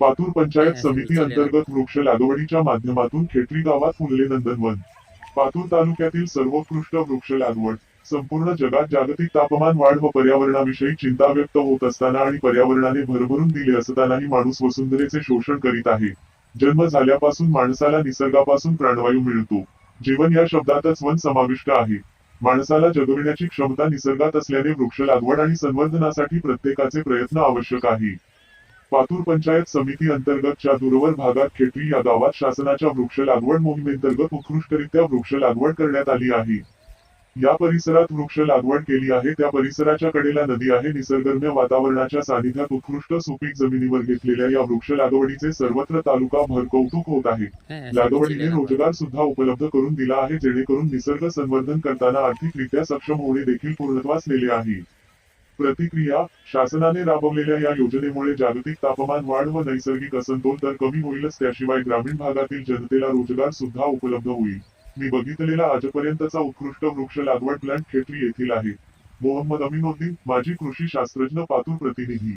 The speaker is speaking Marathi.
पातूर पंचायत समिती अंतर्गत वृक्ष लागवडीच्या माध्यमातून खेटरी गावात फुलले नंदनवन. पातूर तालुक्यातील सर्वोत्कृष्ट वृक्ष लागवड. संपूर्ण जगात जागतिक तापमान वाढ व पर्यावरणाविषयी चिंता व्यक्त होत असताना आणि पर्यावरणाने भरभरून दिले असतानाही माणूस वसुंधरेचे शोषण करीत आहे. जन्म झाल्यापासून माणसाला निसर्गापासून प्राणवायू मिळतो. जीवन या शब्दातच वन समाविष्ट आहे. माणसाला जगविण्याची क्षमता निसर्गात असल्याने वृक्ष लागवड आणि संवर्धनासाठी प्रत्येकाचे प्रयत्न आवश्यक आहे. पातूर पंचायत समिती अंतर्गतच्या दूरवर भागात खेटरी या गावात शासनाच्या वृक्ष लागवड मोहिमेंतर्गत उत्कृष्टरित्या वृक्ष लागवड करण्यात आली आहे. या परिसरात वृक्ष लागवड केली आहे. त्या परिसराच्या कडेला नदी आहे. निसर्गरम्य वातावरणाच्या सानिध्यात उत्कृष्ट सुपीक जमिनीवर घेतलेल्या या वृक्ष लागवडीचे सर्वत्र तालुका भर कौतुक होत आहे. लागवडीने रोजगार सुद्धा उपलब्ध करून दिला आहे जेणेकरून निसर्ग संवर्धन करताना आर्थिकरित्या सक्षम होणे देखील पूर्णत्वास नेले आहे. प्रतिक्रिया शासनाने राबवलेल्या या योजनेमुळे जागतिक तापमान वाढ व नैसर्गिक असंतोल तर कमी होईलच. त्याशिवाय ग्रामीण भागातील जनतेला रोजगार सुद्धा उपलब्ध होईल. मी बघितलेला आजपर्यंतचा उत्कृष्ट वृक्ष लागवड प्लॅन खेत्री येथील आहे. मोहम्मद अमिनोद्दीन माजी कृषी शास्त्रज्ञ पातूर प्रतिनिधी.